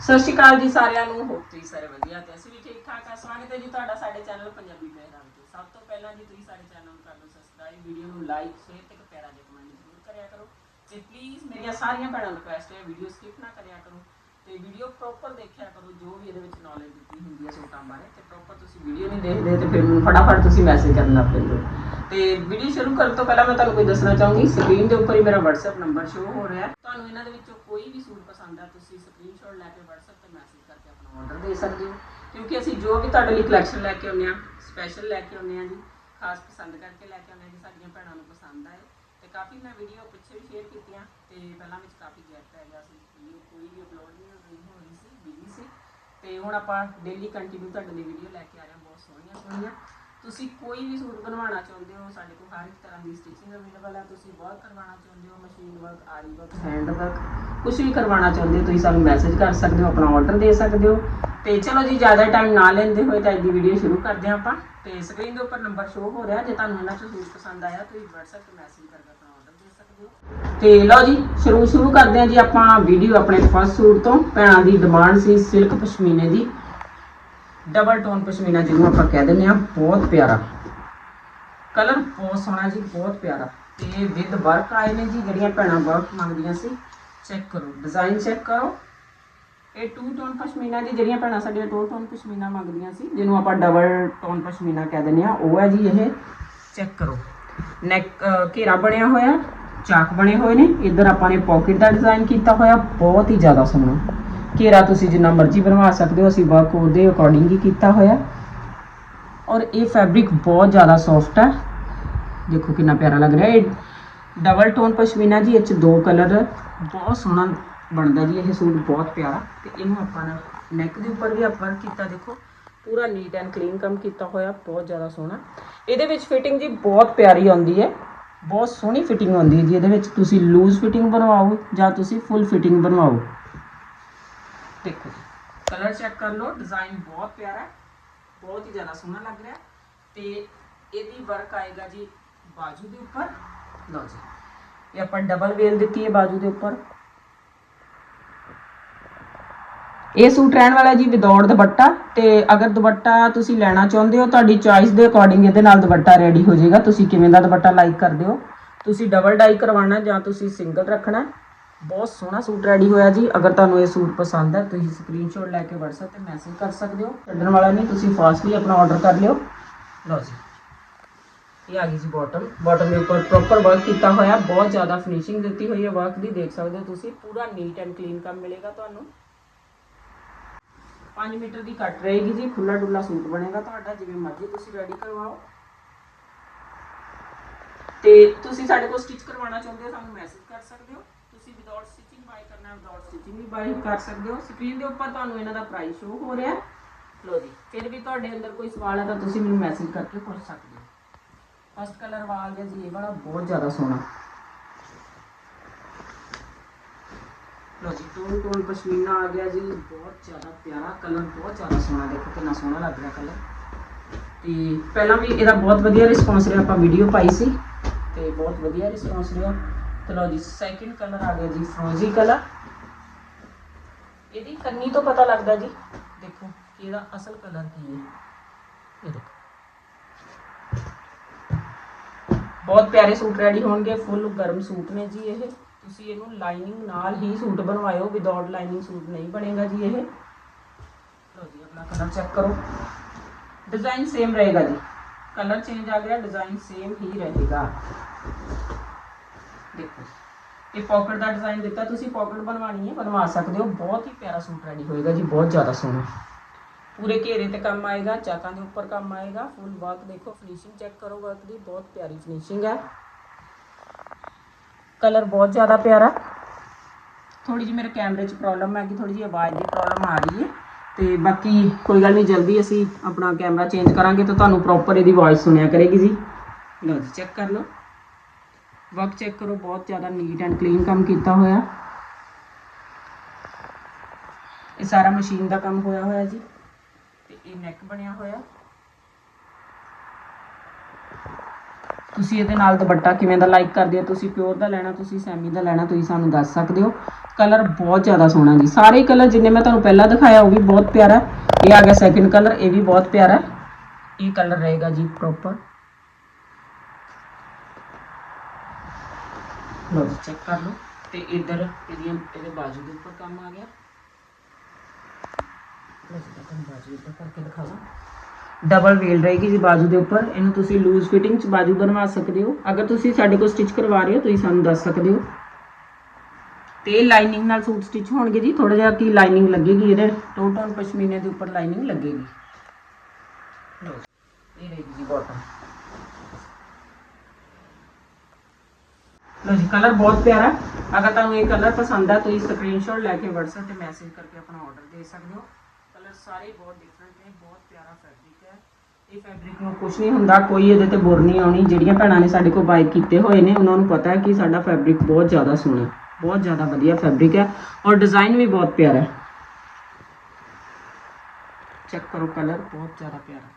ਸਤਿ ਸ਼੍ਰੀ ਅਕਾਲ ਜੀ ਸਾਰਿਆਂ ਨੂੰ ਹੋਪ ਤੁਸੀਂ ਸਾਰੇ ਵਧੀਆ ਤੇ ਅਸੀਂ ਵੀ ਠੀਕ ਠਾਕ ਆ। ਸਵਾਗਤ ਹੈ ਜੀ ਤੁਹਾਡਾ ਸਾਡੇ ਚੈਨਲ ਪੰਜਾਬੀ ਪਹਿਰਾਵੇ ਤੇ। ਸਭ ਤੋਂ ਪਹਿਲਾਂ ਜੀ ਤੁਸੀਂ ਸਾਡੇ ਚੈਨਲ ਨੂੰ ਕਰ ਲਓ ਸਬਸਕ੍ਰਾਈਬ ਵੀਡੀਓ ਨੂੰ ਲਾਈਕ ਸ਼ੇਅਰ ਤੇ ਪਿਆਰਾ ਜਿਹਾ ਕਮੈਂਟ ਜ਼ਰੂਰ ਕਰਿਆ ਕਰੋ। ਤੇ ਪਲੀਜ਼ ਮੇਰੀਆਂ ਸਾਰੀਆਂ ਭੈਣਾਂ ਨੂੰ ਰਿਕੁਐਸਟ ਹੈ ਵੀਡੀਓ ਸਕਿਪ ਨਾ ਕਰਿਆ ਕਰੋ। ਤੇ ਵੀਡੀਓ ਪ੍ਰੋਪਰ ਦੇਖਿਆ ਕਰੋ, ਜੋ ਵੀ ਇਹਦੇ ਵਿੱਚ ਨੌਲੇਜ ਦਿੱਤੀ ਹੁੰਦੀ ਹੈ ਸੂਟਾਂ ਬਾਰੇ, ਤੇ ਪ੍ਰੋਪਰ ਤੁਸੀਂ ਵੀਡੀਓ ਨਹੀਂ ਦੇਖਦੇ, ਤੇ ਫਿਰ ਮੈਨੂੰ ਫਟਾਫਟ ਤੁਸੀਂ ਮੈਸੇਜ ਕਰਨਾ ਪੈਂਦਾ ਤੇ ਵੀਡੀਓ ਸ਼ੁਰੂ ਕਰਨ ਤੋਂ ਪਹਿਲਾਂ ਮੈਂ ਤੁਹਾਨੂੰ ਕੋਈ ਦੱਸਣਾ ਚਾਹੂੰਗੀ ਸਕਰੀਨ ਦੇ ਉੱਪਰ ਹੀ ਮੇਰਾ WhatsApp ਨੰਬਰ ਸ਼ੋ ਹੋ ਰਿਹਾ ਹੈ। ਤੁਹਾਨੂੰ ਇਹਨਾਂ ਦੇ ਵਿੱਚੋਂ ਕੋਈ ਵੀ ਸੂਟ ਪਸੰਦ ਆ, ਤੁਸੀਂ ਸਕਰੀਨਸ਼ਾਟ ਲੈ ਕੇ WhatsApp ਤੇ ਮੈਸੇਜ ਕਰਕੇ ਆਪਣਾ ਆਰਡਰ ਦੇ ਸਕਦੇ ਹੋ। ਕਿਉਂਕਿ ਅਸੀਂ ਜੋ ਵੀ ਤੁਹਾਡੇ ਲਈ ਕਲੈਕਸ਼ਨ ਲੈ ਕੇ ਆਉਂਦੇ ਆ ਸਪੈਸ਼ਲ ਲੈ ਕੇ ਆਉਂਦੇ ਆ ਜੀ, ਖਾਸ ਪਸੰਦ ਕਰਕੇ ਲੈ ਕੇ ਆਉਂਦੇ ਆ ਕਿ ਸਾਡੀਆਂ ਭੈਣਾਂ ਨੂੰ ਪਸੰਦ ਆਏ। ਤੇ ਕਾਫੀ ਮੈਂ ਵੀਡੀਓ ਪਿੱਛੇ ਵੀ ਸ਼ੇਅਰ ਕੀਤੀਆਂ, ਤੇ ਪਹਿਲਾਂ ਵਿੱਚ ਕਾਫੀ ਗੈਪ ਪੈ ਗਿਆ ਸੀ ਵੀਡੀਓ ਕੋਈ ਵੀ ਅਪਲੋਡ ਨਹੀਂ ਹੋ ਰਹੀ ਹੋ ਰਹੀ ਸੀ ਬਿਜ਼ੀ ਸੀ ਤੇ ਹੁਣ ਆਪਾਂ ਡੇਲੀ ਕੰਟੀਨਿਊ ਤੁਹਾਡੇ ਲਈ ਵੀਡੀਓ ਲੈ ਕੇ ਆ ਰਹੇ ਹਾਂ, ਬਹੁਤ ਸੋਹਣੀਆਂ ਸੋਹਣੀਆਂ। ਤੁਸੀਂ ਕੋਈ ਵੀ ਸੂਟ ਬਣਵਾਉਣਾ ਚਾਹੁੰਦੇ ਹੋ, ਸਾਡੇ ਕੋਲ ਹਰ ਇੱਕ ਤਰ੍ਹਾਂ ਦੀ ਸਟਿਚਿੰਗ ਅਵੇਲੇਬਲ ਹੈ ਤੁਸੀਂ ਵਰਕ ਕਰਵਾਉਣਾ ਚਾਹੁੰਦੇ ਹੋ machine work aari work hand work ਕੁਝ ਵੀ ਕਰਵਾਉਣਾ ਚਾਹੁੰਦੇ ਹੋ, ਤੁਸੀਂ ਸਾਨੂੰ ਮੈਸੇਜ ਕਰ ਸਕਦੇ ਹੋ, ਆਪਣਾ ਆਰਡਰ ਦੇ ਸਕਦੇ ਹੋ। ਤੇ ਚਲੋ ਜੀ, ਜ਼ਿਆਦਾ ਟਾਈਮ ਨਾ ਲੈਂਦੇ ਹੋਏ ਤਾਂ ਅੱਜ ਦੀ ਵੀਡੀਓ ਸ਼ੁਰੂ ਕਰਦੇ ਹਾਂ ਆਪਾਂ। ਤੇ ਸਕਰੀਨ ਦੇ ਉੱਪਰ ਨੰਬਰ ਸ਼ੋ ਹੋ ਰਿਹਾ, ਜੇ ਤੁਹਾਨੂੰ ਇਹਨਾਂ ਚੋਂ ਸੂਟ ਪਸੰਦ ਆਇਆ, ਤੁਸੀਂ WhatsApp ਤੇ ਮੈਸੇਜ ਕਰਕੇ ਆਪਣਾ ਆਰਡਰ ਦੇ ਸਕਦੇ ਹੋ। ਤੇ ਲਓ ਜੀ, ਸ਼ੁਰੂ ਸ਼ੁਰੂ ਕਰਦੇ ਹਾਂ ਜੀ ਆਪਾਂ ਵੀਡੀਓ ਆਪਣੇ ਫਸਟ ਸੂਟ ਤੋਂ। ਭੈਣਾਂ ਦੀ ਡਿਮਾਂਡ ਸੀ ਸਿਲਕ ਪਸ਼ਮੀਨੇ ਦੀ। ਡਬਲ ਟੋਨ ਪਸ਼ਮੀਨਾ ਜਿਹਨੂੰ ਆਪਾਂ ਕਹਿ ਦਿੰਦੇ ਆ ਬਹੁਤ ਪਿਆਰਾ। ਕਲਰ ਬਹੁਤ ਸੋਹਣਾ ਜੀ, ਬਹੁਤ ਪਿਆਰਾ। ਤੇ ਵਿਦ ਵਰਕ ਆਏ ਨੇ ਜੀ, ਜਿਹੜੀਆਂ ਭੈਣਾਂ ਵਰਕ ਮੰਗਦੀਆਂ ਸੀ ਚੈੱਕ ਕਰੋ ਡਿਜ਼ਾਈਨ ਚੈੱਕ ਕਰੋ। ਇਹ ਟੂ ਟੋਨ ਪਸ਼ਮੀਨਾ ਜੀ, ਜਿਹੜੀਆਂ ਭੈਣਾਂ ਸਾਡੀਆਂ ਟੂ ਟੋਨ ਪਸ਼ਮੀਨਾ ਮੰਗਦੀਆਂ ਸੀ, ਜਿਹਨੂੰ ਆਪਾਂ ਡਬਲ ਟੋਨ ਪਸ਼ਮੀਨਾ ਕਹਿ ਦਿੰਦੇ ਆ ਉਹ ਹੈ ਜੀ ਇਹ। ਚੈੱਕ ਕਰੋ। ਨੈਕ ਘੇਰਾ ਬਣਿਆ ਹੋਇਆ। ਚਾਕ ਬਣੇ ਹੋਏ ਨੇ। ਇੱਧਰ ਆਪਾਂ ਨੇ ਪਾਕਟ ਦਾ ਡਿਜ਼ਾਈਨ ਕੀਤਾ ਹੋਇਆ, ਬਹੁਤ ਹੀ ਜ਼ਿਆਦਾ ਸੋਹਣਾ। ਘੇਰਾ ਤੁਸੀਂ ਜਿੰਨਾ ਮਰਜ਼ੀ ਬਣਵਾ ਸਕਦੇ ਹੋ, ਅਸੀਂ ਵਰਕ ਉਹਦੇ ਅਕੋਰਡਿੰਗ ਹੀ ਕੀਤਾ ਹੋਇਆ। ਔਰ ਇਹ ਫੈਬਰਿਕ ਬਹੁਤ ਜ਼ਿਆਦਾ ਸੌਫਟ ਹੈ ਦੇਖੋ ਕਿੰਨਾ ਪਿਆਰਾ ਲੱਗ ਰਿਹਾ। ਇਹ ਡਬਲ ਟੋਨ ਪਸ਼ਮੀਨਾ ਜੀ, ਇਹ ਚ ਦੋ ਕਲਰ ਬਹੁਤ ਸੋਹਣਾ ਬਣਦਾ ਜੀ, ਇਹ ਸੂਟ ਬਹੁਤ ਪਿਆਰਾ। ਤੇ ਇਹਨੂੰ ਆਪਾਂ ਨਾ ਨੈਕ ਦੇ ਉੱਪਰ ਵੀ ਆਪਾਂ ਕੀਤਾ, ਦੇਖੋ। ਪੂਰਾ ਨੀਟ ਐਂਡ ਕਲੀਨ ਕੰਮ ਕੀਤਾ ਹੋਇਆ, ਬਹੁਤ ਜ਼ਿਆਦਾ ਸੋਹਣਾ। ਇਹਦੇ ਵਿੱਚ ਫਿਟਿੰਗ ਜੀ ਬਹੁਤ ਪਿਆਰੀ ਆਉਂਦੀ ਹੈ। ਬਹੁਤ ਸੋਹਣੀ ਫਿਟਿੰਗ ਆਉਂਦੀ ਹੈ ਜੀ ਇਹਦੇ ਵਿੱਚ। ਤੁਸੀਂ ਲੂਜ਼ ਫਿਟਿੰਗ ਬਣਵਾਓ ਜਾਂ ਤੁਸੀਂ ਫੁੱਲ ਫਿਟਿੰਗ ਬਣਵਾਓ। ਦੇਖੋ ਜੀ ਕਲਰ ਚੈੱਕ ਕਰ ਲਓ ਡਿਜ਼ਾਈਨ ਬਹੁਤ ਪਿਆਰਾ ਹੈ, ਬਹੁਤ ਹੀ ਜ਼ਿਆਦਾ ਸੋਹਣਾ ਲੱਗ ਰਿਹਾ ਹੈ। ਤੇ ਇਹਦੀ ਵਰਕ ਆਏਗਾ ਜੀ ਬਾਜੂ ਦੇ ਉੱਪਰ। ਲਓ ਜੀ, ਇਹ ਆਪਾਂ ਡਬਲ ਵੇਲ ਦਿੱਤੀ ਹੈ ਬਾਜੂ ਦੇ ਉੱਪਰ। ਇਹ ਸੂਟ ਰਹਿਣ ਵਾਲਾ ਜੀ ਵਿਦਆਊਟ ਦੁਪੱਟਾ ਤੇ ਅਗਰ ਦੁਪੱਟਾ ਤੁਸੀਂ ਲੈਣਾ ਚਾਹੁੰਦੇ ਹੋ, ਤੁਹਾਡੀ ਚੋਇਸ ਦੇ ਅਕੋਰਡਿੰਗ ਇਹਦੇ ਨਾਲ ਦੁਪੱਟਾ ਰੈਡੀ ਹੋ ਜਾਏਗਾ। ਤੁਸੀਂ ਕਿਵੇਂ ਦਾ ਦੁਪੱਟਾ ਲਾਈਕ ਕਰਦੇ ਹੋ? ਤੁਸੀਂ ਡਬਲ ਡਾਈ ਕਰਵਾਉਣਾ ਜਾਂ ਤੁਸੀਂ ਸਿੰਗਲ ਰੱਖਣਾ? ਬਹੁਤ ਸੋਹਣਾ ਸੂਟ ਰੈਡੀ ਹੋਇਆ ਜੀ। ਅਗਰ ਤੁਹਾਨੂੰ ਇਹ ਸੂਟ ਪਸੰਦ ਹੈ, ਤੁਸੀਂ ਸਕਰੀਨਸ਼ਾਟ ਲੈ ਕੇ WhatsApp ਤੇ ਮੈਸੇਜ ਕਰ ਸਕਦੇ ਹੋ। ਛੱਡਣ ਵਾਲਾ ਨਹੀਂ, ਤੁਸੀਂ ਫਾਸਟਲੀ ਆਪਣਾ ਆਰਡਰ ਕਰ ਲਿਓ। ਲਓ ਜੀ। ਇਹ ਆ ਗਈ ਜੀ ਬਾਟਮ ਬਾਟਮ ਦੇ ਉੱਪਰ ਪ੍ਰੋਪਰ ਵਰਕ ਕੀਤਾ ਹੋਇਆ। ਬਹੁਤ ਜ਼ਿਆਦਾ ਫਿਨਿਸ਼ਿੰਗ ਦਿੱਤੀ ਹੋਈ ਹੈ ਵਰਕ ਦੀ। ਦੇਖ ਸਕਦੇ ਹੋ ਤੁਸੀਂ। ਪੂਰਾ ਨੀਟ ਐਂਡ ਕਲੀਨ ਕੰਮ ਮਿਲੇਗਾ ਤੁਹਾਨੂੰ। 5 ਮੀਟਰ ਦੀ ਕੱਟ ਰਹੇਗੀ ਜੀ ਖੁੱਲਾ ਡੁੱਲਾ ਸੂਟ ਬਣੇਗਾ ਤੁਹਾਡਾ, ਜਿਵੇਂ ਮਰਜ਼ੀ ਤੁਸੀਂ ਰੈਡੀ ਕਰਵਾਓ। ਤੇ ਤੁਸੀਂ ਸਾਡੇ ਕੋਲ ਸਟਿਚ ਕਰਵਾਉਣਾ ਚਾਹੁੰਦੇ ਹੋ, ਸਾਨੂੰ ਮੈਸੇਜ ਕਰ ਸਕਦੇ ਹੋ। ਤੁਸੀਂ ਵਿਦਆਊਟ ਸਟਿਚਿੰਗ ਬਾਈ ਕਰਨਾ ਵਿਦਆਊਟ ਸਟਿਚਿੰਗ ਵੀ ਬਾਈ ਕਰ ਸਕਦੇ ਹੋ। ਸਕਰੀਨ ਦੇ ਉੱਪਰ ਤੁਹਾਨੂੰ ਇਹਨਾਂ ਦਾ ਪ੍ਰਾਈਸ ਸ਼ੋ ਹੋ ਰਿਹਾ। ਲੋ ਜੀ, ਫਿਰ ਵੀ ਤੁਹਾਡੇ ਅੰਦਰ ਕੋਈ ਸਵਾਲ ਹੈ ਤਾਂ ਤੁਸੀਂ ਮੈਨੂੰ ਮੈਸੇਜ ਕਰਕੇ ਪੁੱਛ ਸਕਦੇ ਹੋ। ਫਸਟ ਕਲਰ ਵਾਲ ਗਿਆ ਜੀ, ਇਹ ਵਾਲਾ ਬਹੁਤ ਜ਼ਿਆਦਾ ਸੋਹਣਾ। ਲੋ ਜੀ ਟੋਨ ਟੋਨ ਪਸ਼ਮੀਨਾ ਆ ਗਿਆ ਜੀ। ਬਹੁਤ ਜ਼ਿਆਦਾ ਪਿਆਰਾ ਕਲਰ ਬਹੁਤ ਜ਼ਿਆਦਾ ਸੋਹਣਾ, ਦੇਖੋ ਕਿੰਨਾ ਸੋਹਣਾ ਲੱਗ ਰਿਹਾ ਕਲਰ ਤੇ ਪਹਿਲਾਂ ਵੀ ਇਹਦਾ ਬਹੁਤ ਵਧੀਆ ਰਿਸਪੌਂਸ ਰਿਹਾ, ਆਪਾਂ ਵੀਡੀਓ ਪਾਈ ਸੀ। ਤੇ ਬਹੁਤ ਵਧੀਆ ਰਿਸਪੌਂਸ ਰਿਹਾ। ਤੇ ਲਓ ਜੀ ਸੈਕਿੰਡ ਕਲਰ ਆ ਗਿਆ ਜੀ ਫਰੋਜ਼ੀ ਕਲਰ ਇਹਦੀ ਕੰਨੀ ਤੋਂ ਪਤਾ ਲੱਗਦਾ ਜੀ। ਦੇਖੋ ਕਿ ਇਹਦਾ ਅਸਲ ਕਲਰ ਕੀ ਹੈ। ਇਹ ਦੇਖੋ। ਬਹੁਤ ਪਿਆਰੇ ਸੂਟ ਰੈਡੀ ਹੋਣਗੇ ਫੁੱਲ ਗਰਮ ਸੂਟ ਨੇ ਜੀ ਇਹ। ਤੁਸੀਂ ਇਹਨੂੰ ਲਾਈਨਿੰਗ ਨਾਲ ਹੀ ਸੂਟ ਬਣਵਾਇਓ ਵਿਦਆਊਟ ਲਾਈਨਿੰਗ ਸੂਟ ਨਹੀਂ ਬਣੇਗਾ ਜੀ ਇਹ। ਲਓ ਜੀ, ਆਪਣਾ ਕਲਰ ਚੈੱਕ ਕਰੋ। ਡਿਜ਼ਾਈਨ ਸੇਮ ਰਹੇਗਾ ਜੀ। ਕਲਰ ਚੇਂਜ ਆ ਗਿਆ ਡਿਜ਼ਾਈਨ ਸੇਮ ਹੀ ਰਹੇਗਾ। ਦੇਖੋ, ਇਹ ਪਾਕਟ ਦਾ ਡਿਜ਼ਾਈਨ ਦਿੱਤਾ, ਤੁਸੀਂ ਪਾਕਟ ਬਣਵਾਣੀ ਹੈ, ਬਣਵਾ ਸਕਦੇ ਹੋ। ਬਹੁਤ ਹੀ ਪਿਆਰਾ ਸੂਟ ਰੈਡੀ ਹੋਏਗਾ ਜੀ, ਬਹੁਤ ਜ਼ਿਆਦਾ ਸੋਹਣਾ। ਪੂਰੇ ਘੇਰੇ ਤੇ ਕੰਮ ਆਏਗਾ, ਚਾਕਾਂ ਦੇ ਉੱਪਰ ਕੰਮ ਆਏਗਾ। ਫੁੱਲ ਵਰਕ ਦੇਖੋ ਫਿਨਿਸ਼ਿੰਗ ਚੈੱਕ ਕਰੋ ਵਰਕ ਦੀ, ਬਹੁਤ ਪਿਆਰੀ ਫਿਨਿਸ਼ਿੰਗ ਹੈ। ਕਲਰ ਬਹੁਤ ਜ਼ਿਆਦਾ ਪਿਆਰਾ। ਥੋੜੀ ਜਿਹੀ ਮੇਰੇ ਕੈਮਰੇ 'ਚ ਪ੍ਰੋਬਲਮ ਹੈ ਕਿ ਥੋੜੀ ਜਿਹੀ ਆਵਾਜ਼ ਦੀ ਪ੍ਰੋਬਲਮ ਆ ਰਹੀ ਹੈ। ਤੇ ਬਾਕੀ ਕੋਈ ਗੱਲ ਨਹੀਂ, ਜਲਦੀ ਅਸੀਂ ਆਪਣਾ ਕੈਮਰਾ ਚੇਂਜ ਕਰਾਂਗੇ ਤਾਂ ਤੁਹਾਨੂੰ ਪ੍ਰੋਪਰ ਇਹਦੀ ਆਵਾਜ਼ ਸੁਣਿਆ ਕਰੇਗੀ ਜੀ। ਲਓ ਜੀ ਚੈੱਕ ਕਰ ਲਓ। ਵਰਕ ਚੈੱਕ ਕਰੋ, ਬਹੁਤ ਜ਼ਿਆਦਾ ਨੀਟ ਐਂਡ ਕਲੀਨ ਕੰਮ ਕੀਤਾ ਹੋਇਆ। ਇਹ ਸਾਰਾ ਮਸ਼ੀਨ ਦਾ ਕੰਮ ਹੋਇਆ ਹੋਇਆ ਜੀ। ਤੇ ਇਹ ਨੈਕ ਬਣਿਆ ਹੋਇਆ। ਤੁਸੀਂ ਇਹਦੇ ਨਾਲ ਦੁਪੱਟਾ ਕਿਵੇਂ ਦਾ ਲਾਈਕ ਕਰਦੇ ਹੋ? ਤੁਸੀਂ ਪਿਓਰ ਦਾ ਲੈਣਾ, ਤੁਸੀਂ ਸੈਮੀ ਦਾ ਲੈਣਾ, ਤੁਸੀਂ ਸਾਨੂੰ ਦੱਸ ਸਕਦੇ ਹੋ। ਕਲਰ ਬਹੁਤ ਜ਼ਿਆਦਾ ਸੋਹਣਾ ਜੀ। ਸਾਰੇ ਕਲਰ ਜਿੰਨੇ ਮੈਂ ਤੁਹਾਨੂੰ ਪਹਿਲਾਂ ਦਿਖਾਇਆ, ਉਹ ਵੀ ਬਹੁਤ ਪਿਆਰਾ ਇਹ ਆ ਗਿਆ ਸੈਕਿੰਡ ਕਲਰ ਇਹ ਵੀ ਬਹੁਤ ਪਿਆਰਾ ਇਹ ਕਲਰ ਰਹੇਗਾ ਜੀ ਪ੍ਰੋਪਰ ਲੋ ਚੈੱਕ ਕਰ ਲਓ। ਤੇ ਇਧਰ ਇਹਦੀਆਂ, ਇਹਦੇ ਬਾਜੂ ਦੇ ਉੱਪਰ ਕੰਮ ਆ ਗਿਆ। ਲੋ ਤੁਹਾਨੂੰ ਬਾਜੂ ਉੱਪਰ ਕਰਕੇ ਦਿਖਾਵਾਂ ਡਬਲ ਵੇਲ ਰਹੇਗੀ ਜੀ ਬਾਜੂ ਦੇ ਉੱਪਰ। ਇਹਨੂੰ ਤੁਸੀਂ ਲੂਜ਼ ਫਿਟਿੰਗ ਚ ਬਾਜੂ ਬਣਵਾ ਸਕਦੇ ਹੋ। ਅਗਰ ਤੁਸੀਂ ਸਾਡੇ ਕੋਲ ਸਟਿਚ ਕਰਵਾ ਰਹੇ ਹੋ, ਤੁਸੀਂ ਸਾਨੂੰ ਦੱਸ ਸਕਦੇ ਹੋ। ਤੇ ਲਾਈਨਿੰਗ ਨਾਲ ਸੂਟ ਸਟਿਚ ਹੋਣਗੇ ਜੀ। ਥੋੜਾ ਜਿਹਾ ਕੀ ਲਾਈਨਿੰਗ ਲੱਗੇਗੀ ਇਹਦੇ। ਟੂ ਪਸ਼ਮੀਨੇ ਦੇ ਉੱਪਰ ਲਾਈਨਿੰਗ ਲੱਗੇਗੀ। ਲਓ ਇਹ ਰਹੇਗੀ ਜੀ ਬਾਟਮ ਲੋ ਜੀ ਕਲਰ ਬਹੁਤ ਪਿਆਰਾ। ਅਗਰ ਤੁਹਾਨੂੰ ਇਹ ਕਲਰ ਪਸੰਦ ਹੈ ਤੁਸੀਂ ਸਕਰੀਨਸ਼ਾਟ ਲੈ ਕੇ WhatsApp ਤੇ ਮੈਸੇਜ ਕਰਕੇ ਆਪਣਾ ਆਰਡਰ ਦੇ ਸਕਦੇ ਹੋ। ਕਲਰ ਸਾਰੇ ਬਹੁਤ ਡਿਫਰੈਂਟ ਨੇ, ਬਹੁਤ ਪਿਆਰਾ ਫੈਬਰਿਕ ਇਹ ਫੈਬਰਿਕ ਨੂੰ ਕੁਝ ਨਹੀਂ ਹੁੰਦਾ, ਕੋਈ ਇਹਦੇ ਤੇ ਬੁਰ ਨਹੀਂ ਆਉਣੀ। ਜਿਹੜੀਆਂ ਭੈਣਾਂ ਨੇ ਸਾਡੇ ਕੋਲ ਬਾਈ ਕੀਤੇ ਹੋਏ ਨੇ, ਉਹਨਾਂ ਨੂੰ ਪਤਾ ਹੈ ਕਿ ਸਾਡਾ ਫੈਬਰਿਕ ਬਹੁਤ ਜ਼ਿਆਦਾ ਸੋਹਣਾ ਬਹੁਤ ਜ਼ਿਆਦਾ ਵਧੀਆ ਫੈਬਰਿਕ ਹੈ ਔਰ ਡਿਜ਼ਾਈਨ ਵੀ ਬਹੁਤ ਪਿਆਰਾ ਹੈ। ਚੈੱਕ ਕਰੋ ਕਲਰ ਬਹੁਤ ਜ਼ਿਆਦਾ ਪਿਆਰਾ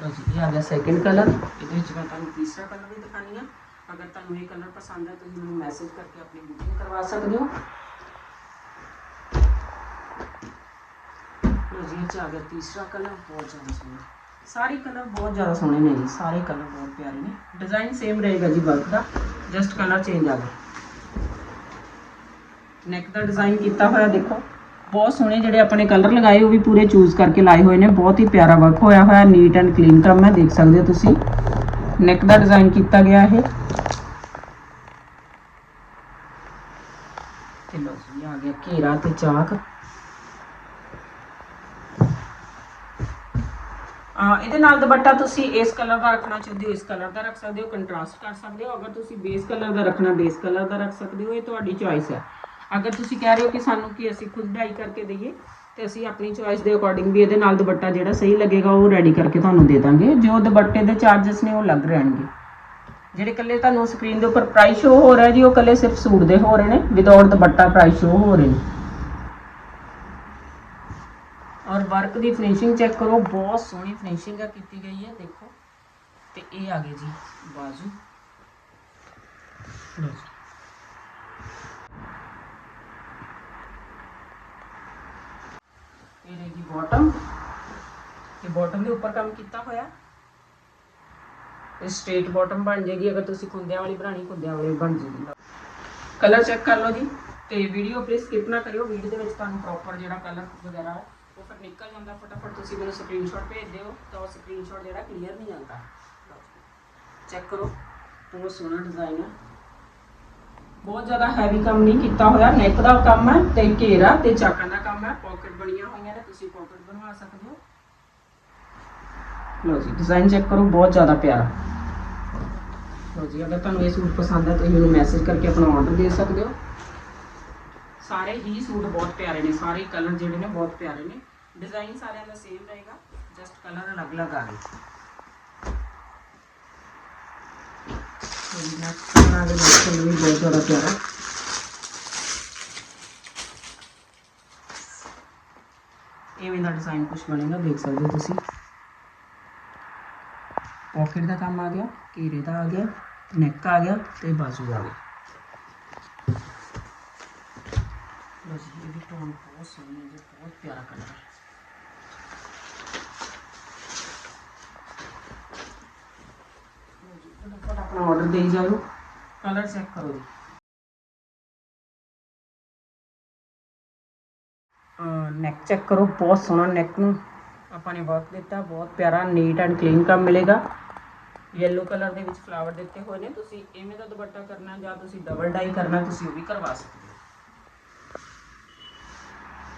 ਲਓ ਜੀ, ਇਹ ਆ ਗਿਆ ਸੈਕਿੰਡ ਕਲਰ ਇਹਦੇ ਵਿੱਚ ਮੈਂ ਤੁਹਾਨੂੰ ਤੀਸਰਾ ਕਲਰ ਵੀ ਦਿਖਾਣੀ ਆ। ਅਗਰ ਤੁਹਾਨੂੰ ਇਹ ਕਲਰ ਪਸੰਦ ਹੈ, ਤੁਸੀਂ ਮੈਨੂੰ ਮੈਸੇਜ ਕਰਕੇ ਆਪਣੀ ਬੁਕਿੰਗ ਕਰਵਾ ਸਕਦੇ ਹੋ। ਲਓ ਆ ਗਿਆ, ਤੀਸਰਾ ਕਲਰ ਬਹੁਤ ਜ਼ਿਆਦਾ ਸੋਹਣਾ। ਸਾਰੇ ਕਲਰ ਬਹੁਤ ਜ਼ਿਆਦਾ ਸੋਹਣੇ ਨੇ ਜੀ, ਸਾਰੇ ਕਲਰ ਬਹੁਤ ਪਿਆਰੇ ਨੇ। ਡਿਜ਼ਾਈਨ ਸੇਮ ਰਹੇਗਾ ਜੀ ਵਰਕ ਦਾ ਜਸਟ ਕਲਰ ਚੇਂਜ ਆ ਗਿਆ। ਨੈਕ ਦਾ ਡਿਜ਼ਾਈਨ ਕੀਤਾ ਹੋਇਆ ਦੇਖੋ। ਬਹੁਤ ਸੋਹਣੇ ਜਿਹੜੇ ਆਪਣੇ ਕਲਰ ਲਗਾਏ, ਉਹ ਵੀ ਪੂਰੇ ਚੂਜ਼ ਕਰਕੇ ਲਾਏ ਹੋਏ ਨੇ। ਬਹੁਤ ਹੀ ਪਿਆਰਾ ਵਰਕ ਹੋਇਆ ਹੋਇਆ ਨੀਟ ਐਂਡ ਕਲੀਨ ਕੰਮ ਹੈ, ਦੇਖ ਸਕਦੇ ਹੋ ਤੁਸੀਂ। ਨੈਕ ਦਾ ਡਿਜ਼ਾਈਨ ਕੀਤਾ ਗਿਆ ਇਹ। ਤੇ ਲੋ ਜੀ, ਆ ਗਿਆ ਘੇਰਾ ਤੇ ਚਾਕ। ਇਹਦੇ ਨਾਲ ਦੁਪੱਟਾ ਤੁਸੀਂ ਇਸ ਕਲਰ ਦਾ ਰੱਖਣਾ ਚਾਹੁੰਦੇ ਹੋ, ਇਸ ਕਲਰ ਦਾ ਰੱਖ ਸਕਦੇ ਹੋ ਕੰਟਰਾਸਟ ਕਰ ਸਕਦੇ ਹੋ। ਅਗਰ ਤੁਸੀਂ ਬੇਸ ਕਲਰ ਦਾ ਰੱਖਣਾ ਬੇਸ ਕਲਰ ਦਾ ਰੱਖ ਸਕਦੇ ਹੋ, ਇਹ ਤੁਹਾਡੀ ਚੋਇਸ ਹੈ। ਅਗਰ ਤੁਸੀਂ ਕਹਿ ਰਹੇ ਹੋ ਕਿ ਸਾਨੂੰ ਕਿ ਅਸੀਂ ਖੁਦ ਡਾਈ ਕਰਕੇ ਦਈਏ, ਤੇ ਅਸੀਂ ਆਪਣੀ ਚੋਇਸ ਦੇ ਅਕੋਰਡਿੰਗ ਵੀ ਇਹਦੇ ਨਾਲ ਦੁਪੱਟਾ ਜਿਹੜਾ ਸਹੀ ਲੱਗੇਗਾ, ਉਹ ਰੈਡੀ ਕਰਕੇ ਤੁਹਾਨੂੰ ਦੇ ਦਾਂਗੇ। ਜੋ ਦੁਪੱਟੇ ਦੇ ਚਾਰजेस ਨੇ, ਉਹ ਲੱਗ ਰਹਿਣਗੇ। ਜਿਹੜੇ ਕੱਲੇ ਤੁਹਾਨੂੰ ਸਕਰੀਨ ਦੇ ਉੱਪਰ ਪ੍ਰਾਈਸ ਸ਼ੋ ਹੋ ਰਿਹਾ ਜੀ, ਉਹ ਕੱਲੇ ਸਿਰਫ ਸੂਟ ਦੇ ਹੋ ਰਹੇ ਨੇ ਵਿਦਆਊਟ ਦੁਪੱਟਾ ਪ੍ਰਾਈਸ ਸ਼ੋ ਹੋ ਰਹੇ ਨੇ। ਔਰ ਵਰਕ ਦੀ ਫਿਨਿਸ਼ਿੰਗ ਚੈੱਕ ਕਰੋ, ਬਹੁਤ ਸੋਹਣੀ ਫਿਨਿਸ਼ਿੰਗ ਆ ਕੀਤੀ ਗਈ ਹੈ, ਦੇਖੋ। ਤੇ ਇਹ ਆ ਗਏ ਜੀ, ਬਾਜ਼ੂ। ਲਓ ਜੀ। ਇਹ ਰਹੇਗੀ ਬਾਟਮ ਤੇ ਬਾਟਮ ਦੇ ਉੱਪਰ ਕੰਮ ਕੀਤਾ ਹੋਇਆ। ਇਹ ਸਟ੍ਰੇਟ ਬਾਟਮ ਬਣ ਜਾਏਗੀ, ਅਗਰ ਤੁਸੀਂ ਕੁੰਦਿਆਂ ਵਾਲੀ ਬਣਾਣੀ ਕੁੰਦਿਆਂ ਵਾਲੀ ਬਣ ਜਾਏਗੀ। ਕਲਰ ਚੈੱਕ ਕਰ ਲਓ ਜੀ। ਤੇ ਵੀਡੀਓ ਪਲੀਜ਼ ਸਕਿਪ ਨਾ ਕਰਿਓ ਵੀਡੀਓ ਦੇ ਵਿੱਚ ਤੁਹਾਨੂੰ ਪ੍ਰੋਪਰ ਜਿਹੜਾ ਕਲਰ ਵਗੈਰਾ ਉਹ ਫਿਰ ਨਿਕਲ ਜਾਂਦਾ ਫਟਾਫਟ, ਤੁਸੀਂ ਮੈਨੂੰ ਸਕਰੀਨਸ਼ਾਟ ਭੇਜ ਦਿਓ, ਤਾਂ ਉਹ ਸਕਰੀਨਸ਼ਾਟ ਜਿਹੜਾ ਕਲੀਅਰ ਨਹੀਂ ਆਉਂਦਾ। ਚੈੱਕ ਕਰੋ, ਬਹੁਤ ਸੋਹਣਾ ਡਿਜ਼ਾਈਨ ਹੈ ਬਹੁਤ ਜ਼ਿਆਦਾ ਹੈਵੀ ਕੰਮ ਨਹੀਂ ਕੀਤਾ ਹੋਇਆ ਨੈਕ ਦਾ ਕੰਮ ਹੈ ਤੇ ਘੇਰਾ ਤੇ ਚਾਕਾਂ ਦਾ ਕੰਮ ਹੈ। ਪਾਕਟ ਬਣੀਆਂ ਹੋਈਆਂ ਨੇ, ਤੁਸੀਂ ਪਾਕਟ ਬਣਵਾ ਸਕਦੇ ਹੋ। ਲਓ ਜੀ ਡਿਜ਼ਾਈਨ ਚੈੱਕ ਕਰੋ, ਬਹੁਤ ਜ਼ਿਆਦਾ ਪਿਆਰਾ। ਲਓ ਜੀ, ਅਗਰ ਤੁਹਾਨੂੰ ਇਹ ਸੂਟ ਪਸੰਦ ਹੈ, ਤੁਸੀਂ ਮੈਨੂੰ ਮੈਸੇਜ ਕਰਕੇ ਆਪਣਾ ਆਰਡਰ ਦੇ ਸਕਦੇ ਹੋ। ਸਾਰੇ ਹੀ ਸੂਟ ਬਹੁਤ ਪਿਆਰੇ ਨੇ, ਸਾਰੇ ਕਲਰ ਜਿਹੜੇ ਨੇ ਬਹੁਤ ਪਿਆਰੇ ਨੇ। ਡਿਜ਼ਾਈਨ ਸਾਰਿਆਂ ਦਾ ਸੇਮ ਰਹੇਗਾ ਜਸਟ ਕਲਰ ਅਲੱਗ-ਅਲੱਗ ਆ ਗਏ। ਤੇ ਨੈਕਸਟ ਦੇ ਵੀ ਬਹੁਤ ਜ਼ਿਆਦਾ ਪਿਆਰਾ। ਇਵੇਂ ਦਾ ਡਿਜ਼ਾਈਨ ਕੁਝ ਬਣੇਗਾ, ਦੇਖ ਸਕਦੇ ਹੋ ਤੁਸੀਂ। ਪਾਕਟ ਦਾ ਕੰਮ ਆ ਗਿਆ, ਘੇਰੇ ਦਾ ਆ ਗਿਆ ਨੈਕ ਆ ਗਿਆ ਤੇ ਬਾਜ਼ੂ ਆ ਗਿਆ ਬਹੁਤ ਸੋਹਣੀ ਬਹੁਤ ਪਿਆਰਾ ਕਲਰ ਹੈ ਲਓ ਜੀ, ਫਟਾਫਟ ਆਪਣਾ ਆਰਡਰ ਦੇਈ ਜਾਓ। ਕਲਰ ਚੈੱਕ ਕਰੋ ਜੀ। ਨੈਕ ਚੈੱਕ ਕਰੋ ਬਹੁਤ ਸੋਹਣਾ ਨੈਕ ਨੂੰ। ਆਪਾਂ ਨੇ ਵਰਕ ਦਿੱਤਾ ਬਹੁਤ ਪਿਆਰਾ ਨੀਟ ਐਂਡ ਕਲੀਨ ਕੰਮ ਮਿਲੇਗਾ। ਯੈਲੋ ਕਲਰ ਦੇ ਵਿੱਚ ਫਲਾਵਰ ਦਿੱਤੇ ਹੋਏ ਨੇ ਤੁਸੀਂ ਇਵੇਂ ਦਾ ਦੁਪੱਟਾ ਕਰਨਾ ਜਾਂ ਤੁਸੀਂ ਡਬਲ ਡਾਈ ਕਰਨਾ ਤੁਸੀਂ ਉਹ ਵੀ ਕਰਵਾ ਸਕਦੇ ਹੋ।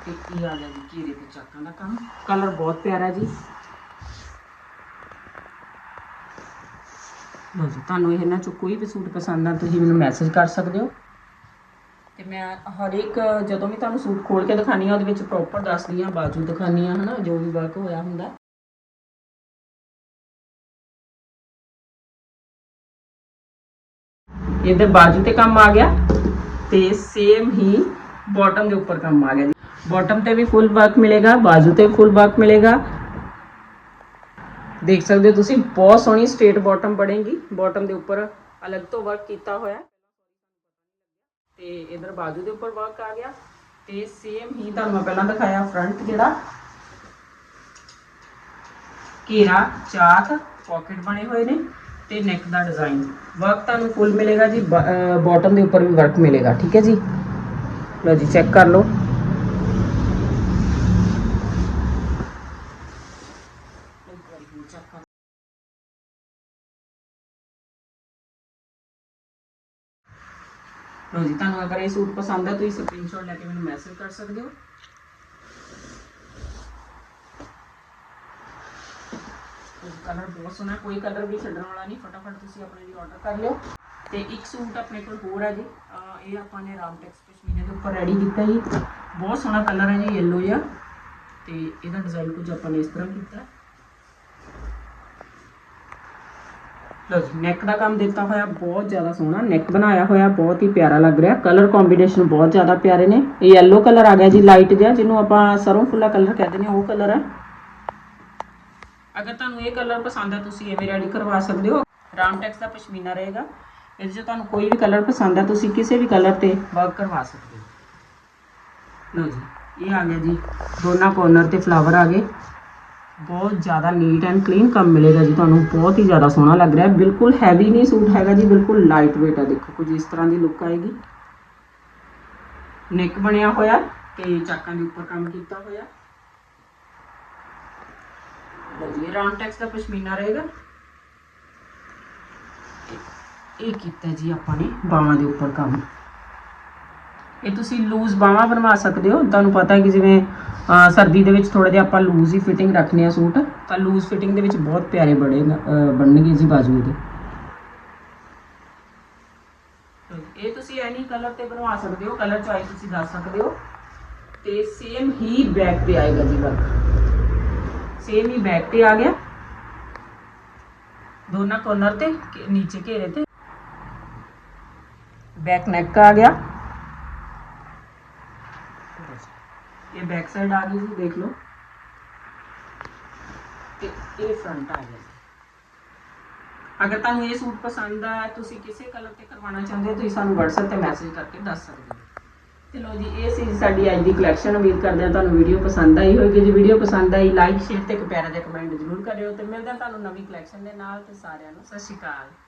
ਤੇ ਇਹ ਆ ਗਿਆ ਜੀ ਘੇਰੇ ਤੇ ਚਾਕਾਂ ਦਾ ਕੰਮ। ਕਲਰ ਬਹੁਤ ਪਿਆਰਾ ਜੀ। ਲਓ ਜੀ, ਤੁਹਾਨੂੰ ਇਹਨਾਂ ਚੋਂ ਕੋਈ ਵੀ ਸੂਟ ਪਸੰਦ ਆ, ਤੁਸੀਂ ਮੈਨੂੰ ਮੈਸੇਜ ਕਰ ਸਕਦੇ ਹੋ। ਤੇ ਮੈਂ ਹਰ ਇੱਕ, ਜਦੋਂ ਵੀ ਤੁਹਾਨੂੰ ਸੂਟ ਖੋਲ ਕੇ ਦਿਖਾਨੀ ਆ, ਉਹਦੇ ਵਿੱਚ ਪ੍ਰੋਪਰ ਦੱਸਦੀ ਆ ਬਾਜੂ ਦਿਖਾਨੀ ਆ, ਹਨਾ, ਜੋ ਵੀ ਵਰਕ ਹੋਇਆ ਹੁੰਦਾ। ਇਹਦੇ ਬਾਜੂ ਤੇ ਕੰਮ ਆ ਗਿਆ, ਤੇ ਸੇਮ ਹੀ ਬਾਟਮ ਦੇ ਉੱਪਰ ਕੰਮ ਆ ਗਿਆ ਜੀ। ਬਾਟਮ ਤੇ ਵੀ ਫੁੱਲ ਵਰਕ ਮਿਲੇਗਾ, ਬਾਜੂ ਤੇ ਫੁੱਲ ਵਰਕ ਮਿਲੇਗਾ। ਦੇਖ ਸਕਦੇ ਹੋ ਤੁਸੀਂ, ਬਹੁਤ ਸੋਹਣੀ ਸਟ੍ਰੇਟ ਬਾਟਮ ਬਣੇਗੀ। ਬਾਟਮ ਦੇ ਉੱਪਰ ਅਲੱਗ ਤੋਂ ਵਰਕ ਕੀਤਾ ਹੋਇਆ ਤੇ ਇਧਰ ਬਾਜੂ ਦੇ ਉੱਪਰ ਵਰਕ ਆ ਗਿਆ। ਤੇ ਸੇਮ ਹੀ ਤੁਹਾਨੂੰ ਮੈਂ ਪਹਿਲਾਂ ਦਿਖਾਇਆ ਫਰੰਟ ਜਿਹੜਾ। ਘੇਰਾ, ਚਾਕ ਪਾਕਟ ਬਣੇ ਹੋਏ ਨੇ ਤੇ ਨੈਕ ਦਾ ਡਿਜ਼ਾਈਨ ਵਰਕ ਤੁਹਾਨੂੰ ਫੁੱਲ ਮਿਲੇਗਾ ਜੀ ਬਾਟਮ ਦੇ ਉੱਪਰ ਵੀ ਵਰਕ ਮਿਲੇਗਾ, ਠੀਕ ਹੈ ਜੀ? ਲਓ ਜੀ ਚੈੱਕ ਕਰ ਲਓ ਇੱਕ ਵਾਰੀ ਹੋਰ check ਕਰ ਲਓ ਜੀ, ਤੁਹਾਨੂੰ ਅਗਰ ਇਹ ਸੂਟ ਪਸੰਦ ਹੈ ਤੁਸੀਂ ਸਕਰੀਨਸ਼ਾਟ ਲੈ ਕੇ ਮੈਨੂੰ ਮੈਸੇਜ ਕਰ ਸਕਦੇ ਹੋ। ਕਲਰ ਬਹੁਤ ਸੋਹਣਾ ਕੋਈ ਕਲਰ ਵੀ ਛੱਡਣ ਵਾਲਾ ਨਹੀਂ, ਫਟਾਫਟ ਤੁਸੀਂ ਆਪਣੇ ਲਈ ਆਰਡਰ ਕਰ ਲਿਓ। ਤੇ ਇੱਕ ਸੂਟ ਆਪਣੇ ਕੋਲ ਹੋਰ ਹੈ ਜੀ ਇਹ ਆਪਾਂ ਨੇ ਰਾਮਟੈਕਸ ਪਸ਼ਮੀਨੇ ਦੇ ਉੱਪਰ ਰੈਡੀ ਕੀਤਾ ਜੀ। ਬਹੁਤ ਸੋਹਣਾ ਕਲਰ ਹੈ ਜੀ, yellow ਜਿਹਾ। ਤੇ ਇਹਦਾ ਡਿਜ਼ਾਈਨ ਕੁਝ ਆਪਾਂ ਨੇ ਇਸ ਤਰ੍ਹਾਂ ਕੀਤਾ। ਲਓ ਜੀ ਨੈਕ ਦਾ ਕੰਮ ਦਿੱਤਾ ਹੋਇਆ, ਬਹੁਤ ਜ਼ਿਆਦਾ ਸੋਹਣਾ ਨੈਕ ਬਣਾਇਆ ਹੋਇਆ, ਬਹੁਤ ਹੀ ਪਿਆਰਾ ਲੱਗ ਰਿਹਾ। ਕਲਰ ਕੰਬੀਨੇਸ਼ਨ ਬਹੁਤ ਜ਼ਿਆਦਾ ਪਿਆਰੇ ਨੇ। ਇਹ yellow ਕਲਰ ਆ ਗਿਆ ਜੀ ਲਾਈਟ ਜਿਹਾ, ਜਿਹਨੂੰ ਆਪਾਂ ਸਰੋਂ ਫੁੱਲਾ ਕਲਰ ਕਹਿੰਦੇ ਨੇ ਉਹ ਕਲਰ ਹੈ। ਅਗਰ ਤੁਹਾਨੂੰ ਇਹ ਕਲਰ ਪਸੰਦ ਹੈ, ਤੁਸੀਂ ਇਹ ਰੈਡੀ ਕਰਵਾ ਸਕਦੇ ਹੋ। ਰਾਮ ਟੈਕਸ ਦਾ ਪਸ਼ਮੀਨਾ ਰਹੇਗਾ। ਇਹਦੇ 'ਚ ਤੁਹਾਨੂੰ ਕੋਈ ਵੀ ਕਲਰ ਪਸੰਦ ਹੈ, ਤੁਸੀਂ ਕਿਸੇ ਵੀ ਕਲਰ ਤੇ ਵਰਕ ਕਰਵਾ ਸਕਦੇ ਹੋ। ਲਓ ਜੀ, ਇਹ ਆ ਗਿਆ ਜੀ, ਦੋਨਾਂ ਕੋਰਨਰ ਤੇ ਫਲਾਵਰ ਆ ਗਏ। ਬਹੁਤ ਜ਼ਿਆਦਾ ਨੀਟ ਐਂਡ ਕਲੀਨ ਕੰਮ ਮਿਲੇਗਾ ਜੀ ਤੁਹਾਨੂੰ, ਬਹੁਤ ਹੀ ਜ਼ਿਆਦਾ ਸੋਹਣਾ ਲੱਗ ਰਿਹਾ। ਬਿਲਕੁਲ ਹੈਵੀ ਨਹੀਂ ਸੂਟ ਹੈਗਾ ਜੀ, ਬਿਲਕੁਲ ਲਾਈਟ weight ਆ। ਦੇਖੋ, ਕੁਝ ਇਸ ਤਰ੍ਹਾਂ ਦੀ ਲੁੱਕ ਆਏਗੀ। ਨੈਕ ਬਣਿਆ ਹੋਇਆ ਤੇ ਚਾਕਾਂ ਦੇ ਉੱਪਰ ਕੰਮ ਕੀਤਾ ਹੋਇਆ। ਲਓ ਜੀ ਰਾਮਟੈਕਸ ਦਾ ਪਸ਼ਮੀਨਾ ਰਹੇਗਾ। ਇਹ- ਕੀਤਾ ਜੀ ਆਪਾਂ ਨੇ ਬਾਹਾਂ ਦੇ ਉੱਪਰ ਕੰਮ। ਇਹ ਤੁਸੀਂ ਲੂਜ਼ ਬਾਹਾਂ ਬਣਵਾ ਸਕਦੇ ਹੋ। ਤੁਹਾਨੂੰ ਪਤਾ ਹੈ ਕਿ ਜਿਵੇਂ ਸਰਦੀ ਦੇ ਵਿੱਚ ਥੋੜਾ ਜਿਹਾ ਆਪਾਂ ਲੂਜ਼ ਹੀ ਫਿਟਿੰਗ ਰੱਖਣੀ ਆ ਸੂਟ। ਤਾਂ ਲੂਜ਼ ਫਿਟਿੰਗ ਦੇ ਵਿੱਚ ਬਹੁਤ ਪਿਆਰੇ ਬੜੇ ਬਣਨਗੇ ਜੀ ਬਾਜੂ ਇਹਦੇ। ਇਹ ਤੁਸੀਂ ਐਨੀ ਕਲਰ ਤੇ ਬਣਵਾ ਸਕਦੇ ਹੋ ਕਲਰ ਚੋਇਸ ਤੁਸੀਂ ਦੱਸ ਸਕਦੇ ਹੋ। ਤੇ ਸੇਮ ਹੀ ਬੈਕ ਤੇ ਆਏਗਾ ਜੀ ਵਰਕ ਸੇਮ ਹੀ ਬੈਕ ਤੇ ਆ ਗਿਆ। ਦੋਨਾਂ ਕੋਰਨਰ ਤੇ ਨੀਚੇ ਘੇਰੇ ਤੇ। ਬੈਕ ਨੈਕ ਆ ਗਿਆ। ਇਹ ਬੈਕ ਸਾਈਡ ਆ ਗਈ ਜੀ ਦੇਖ ਲਓ। ਤੇ ਇਹ ਫਰੰਟ ਆ ਗਿਆ। ਜੀ। ਅਗਰ ਤੁਹਾਨੂੰ ਇਹ ਸੂਟ ਪਸੰਦ ਆ, ਤੁਸੀਂ ਕਿਸੇ ਕਲਰ ਤੇ ਕਰਵਾਉਣਾ ਚਾਹੁੰਦੇ ਹੋ, ਤੁਸੀਂ ਸਾਨੂੰ WhatsApp ਤੇ ਮੈਸੇਜ ਕਰਕੇ ਦੱਸ ਸਕਦੇ ਹੋ। ਤੇ ਲੋ ਜੀ, ਇਹ ਸੀ ਸਾਡੀ ਅੱਜ ਦੀ ਕਲੈਕਸ਼ਨ ਉਮੀਦ ਕਰਦੇ ਹਾਂ ਤੁਹਾਨੂੰ ਵੀਡੀਓ ਪਸੰਦ ਆਈ ਹੋਵੇਗੀ। ਜੇ ਵੀਡੀਓ ਪਸੰਦ ਆਈ ਲਾਈਕ ਸ਼ੇਅਰ ਤੇ ਇੱਕ ਪਿਆਰਾ ਜਿਹਾ ਕਮੈਂਟ ਜ਼ਰੂਰ ਕਰਿਓ। ਤੇ ਮਿਲਦੇ ਹਾਂ ਤੁਹਾਨੂੰ ਨਵੀਂ ਕਲੈਕਸ਼ਨ ਦੇ ਨਾਲ। ਤੇ ਸਾਰਿਆਂ ਨੂੰ ਸਤਿ ਸ਼੍ਰੀ ਅਕਾਲ।